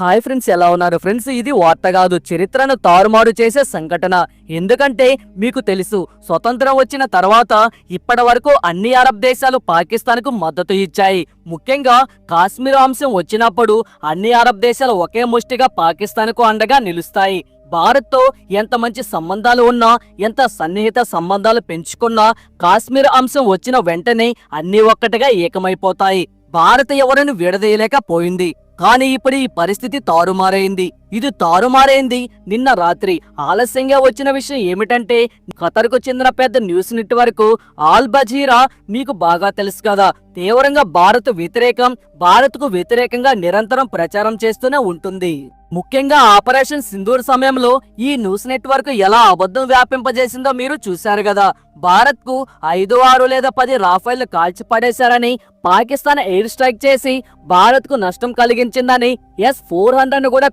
Hi friends ఎలా ఉన్నారు? Friends ఇది వార్త కాదు. చరిత్రను తారుమారు చేసే సంఘటన. ఎందుకంటే మీకు తెలుసు స్వతంత్రం వచ్చిన తర్వాత ఇప్పటి వరకు అన్ని అరబ్ దేశాలు పాకిస్తాన్కు మద్దతు ఇచ్చాయి. ముఖ్యంగా కాశ్మీర్ అంశం వచ్చినప్పుడు అన్ని అరబ్ దేశాలు ఒకే ముష్టిగా పాకిస్తాన్కు అండగా నిలుస్తాయి. భారత్తో ఎంత మంచి సంబంధాలు ఉన్నా ఎంత సన్నిహిత సంబంధాలు పెంచుకున్నా కాశ్మీర్ అంశం వచ్చిన వెంటనే అన్ని ఒక్కటిగా ఏకమైపోతాయి. భారత్ ఎవరిని విడదీయలేకపోయింది. కానీ ఇప్పుడు ఈ పరిస్థితి తారుమారైంది. ఇది తారుమారైంది. నిన్న రాత్రి ఆలస్యంగా వచ్చిన విషయం ఏమిటంటే ఖతర్కు చెందిన పెద్ద న్యూస్ నెట్వర్క్ ఆల్ బజీరా మీకు బాగా తెలుసు కదా. తీవ్రంగా భారత్ వ్యతిరేకం భారత్కు వ్యతిరేకంగా నిరంతరం ప్రచారం చేస్తూనే ఉంటుంది. ముఖ్యంగా ఆపరేషన్ సింధూర్ సమయంలో ఈ న్యూస్ నెట్వర్క్ ఎలా అబద్ధం వ్యాపింపజేసిందో మీరు చూశారు కదా. భారత్కు ఐదు ఆరు లేదా పది రాఫైల్ కాల్చిపడేశారని పాకిస్తాన్ ఎయిర్ స్ట్రైక్ చేసి భారత్కు నష్టం కలిగించిందని ఎస్ ఫోర్ హండ్రెడ్ కూడా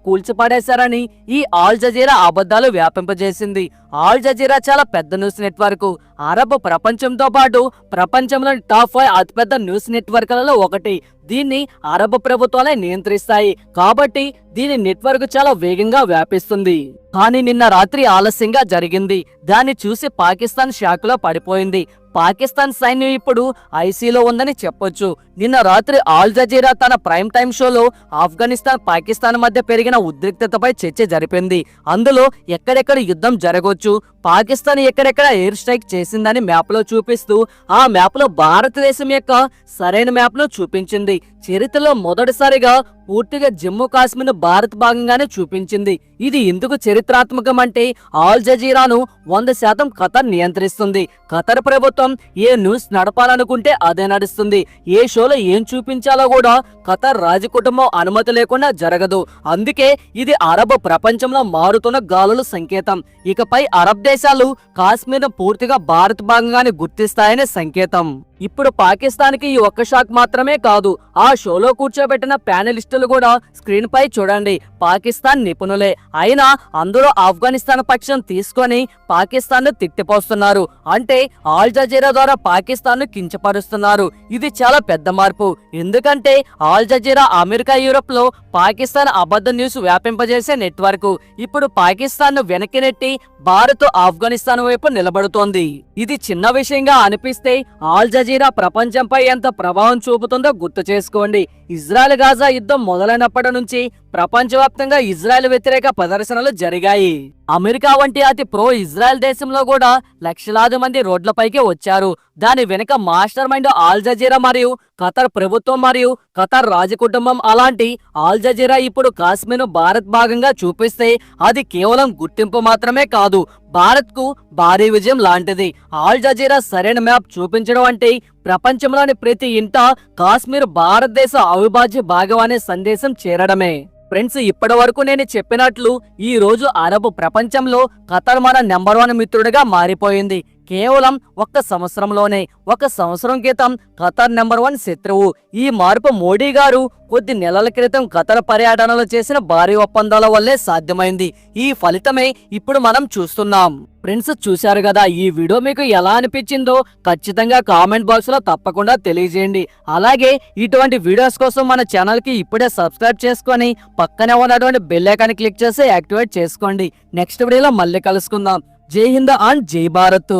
కూల్చిపడేశారని ఈ ఆల్ జజీరా అబద్ధాలు వ్యాపింపజేసింది. ఆల్ జజీరా చాలా పెద్ద న్యూస్ నెట్వర్క్ అరబ్ ప్రపంచంతో పాటు ప్రపంచంలోని టాప్ ఫైవ్ అతిపెద్ద న్యూస్ నెట్వర్క్లలో ఒకటి. దీన్ని అరబ్ ప్రభుత్వాలే నియంత్రిస్తాయి. కాబట్టి దీని నెట్వర్క్ చాలా వేగంగా వ్యాపిస్తుంది. కానీ నిన్న రాత్రి ఆలస్యంగా జరిగింది. దాన్ని చూసి పాకిస్తాన్ షాక్లో పడిపోయింది. పాకిస్తాన్ సైన్యం ఇప్పుడు ఐసీలో ఉందని చెప్పొచ్చు. నిన్న రాత్రి ఆల్ జజీరా తన ప్రైమ్ టైం షోలో ఆఫ్ఘనిస్తాన్ పాకిస్తాన్ మధ్య పెరిగిన ఉద్రిక్తతపై చర్చ జరిపింది. అందులో ఎక్కడెక్కడ యుద్ధం జరగవచ్చు పాకిస్తాన్ ఎక్కడెక్కడ ఎయిర్ స్ట్రైక్ చేసిందని మ్యాప్లో చూపిస్తూ ఆ మ్యాప్లో భారతదేశం యొక్క సరైన మ్యాప్లో చూపించింది. చరిత్రలో మొదటిసారిగా పూర్తిగా జమ్మూ కాశ్మీర్ భారత్ భాగంగానే చూపించింది. ఇది ఎందుకు చరిత్రాత్మకం అంటే ఆల్ జజీరాను వంద శాతం ఖతర్ నియంత్రిస్తుంది. ఖతర్ ప్రభుత్వం ఏ న్యూస్ నడపాలనుకుంటే అదే నడుస్తుంది. ఏ షోలో ఏం చూపించాలో కూడా ఖతర్ రాజకుటుంబం అనుమతి లేకుండా జరగదు. అందుకే ఇది అరబ్ ప్రపంచంలో మారుతున్న గాలుల సంకేతం. ఇకపై అరబ్ దేశాలు కాశ్మీర్ పూర్తిగా భారత్ భాగంగానే గుర్తిస్తాయనే సంకేతం. ఇప్పుడు పాకిస్తాన్కి ఈ ఒక్క షాక్ మాత్రమే కాదు ఆ షోలో కూర్చోబెట్టిన ప్యానలిస్టులు కూడా స్క్రీన్ పై చూడండి. పాకిస్తాన్ నిపుణులే. అయినా అందరూ ఆఫ్ఘనిస్తాన్ పక్షం తీసుకొని పాకిస్తాన్ను తిట్టిపోస్తున్నారు. అంటే ఆల్ జజీరా ద్వారా పాకిస్తాన్ను కించపరుస్తున్నారు. ఇది చాలా పెద్ద మార్పు. ఎందుకంటే ఆల్ జజీరా అమెరికా యూరోప్లో పాకిస్తాన్ అబద్ధ న్యూస్ వ్యాపింపజేసే నెట్వర్క్. ఇప్పుడు పాకిస్తాన్ను వెనక్కి నెట్టి భారత్ ఆఫ్ఘనిస్తాన్ వైపు నిలబడుతోంది. ఇది చిన్న విషయంగా అనిపిస్తే ఆల్ జజీరా ప్రపంచంపై ఎంత ప్రభావం చూపుతుందో గుర్తు చేసుకోండి. ఇజ్రాయెల్ గాజా యుద్ధం మొదలైనప్పటి నుంచి ప్రపంచవ్యాప్తంగా ఇజ్రాయెల్ వ్యతిరేక ప్రదర్శనలు జరిగాయి. అమెరికా వంటి అతి ప్రో ఇజ్రాయెల్ దేశంలో కూడా లక్షలాది మంది రోడ్లపైకి వచ్చారు. దాని వెనుక మాస్టర్ మైండ్ ఆల్ జజీరా మరియు ఖతర్ ప్రభుత్వం మరియు ఖతర్ రాజకుటుంబం అలాంటి ఆల్ జజీరా ఇప్పుడు కాశ్మీర్ భారత్ భాగంగా చూపిస్తే అది కేవలం గుర్తింపు మాత్రమే కాదు భారత్కు భారీ విజయం లాంటిది. ఆల్ జజీరా సరైన మ్యాప్ చూపించడం అంటే ప్రపంచంలోని ప్రతి ఇంట కాశ్మీర్ భారతదేశ అవిభాజ్య భాగం అనే సందేశం చేరడమే. ఫ్రెండ్స్ ఇప్పటి వరకు నేను చెప్పినట్లు ఈ రోజు అరబ్ ప్రపంచంలో ఖతర్ మన నెంబర్ వన్ మిత్రుడిగా మారిపోయింది. కేవలం ఒక్క సంవత్సరంలోనే ఒక సంవత్సరం క్రితం ఖతర్ నెంబర్ వన్ శత్రువు ఈ మార్పు మోడీ గారు కొద్ది నెలల క్రితం ఖతర్ పర్యటనలో చేసిన భారీ ఒప్పందాల వల్లే సాధ్యమైంది. ఈ ఫలితమే ఇప్పుడు మనం చూస్తున్నాం. ఫ్రెండ్స్ చూశారు కదా ఈ వీడియో మీకు ఎలా అనిపించిందో ఖచ్చితంగా కామెంట్ బాక్స్లో తప్పకుండా తెలియజేయండి. అలాగే ఇటువంటి వీడియోస్ కోసం మన ఛానల్కి ఇప్పుడే సబ్స్క్రైబ్ చేసుకొని పక్కనే ఉన్నటువంటి బెల్ ఐకాన్ క్లిక్ చేసి యాక్టివేట్ చేసుకోండి. నెక్స్ట్ వీడియోలో మళ్ళీ కలుసుకుందాం. జై హింద్ అండ్ జై భారత్.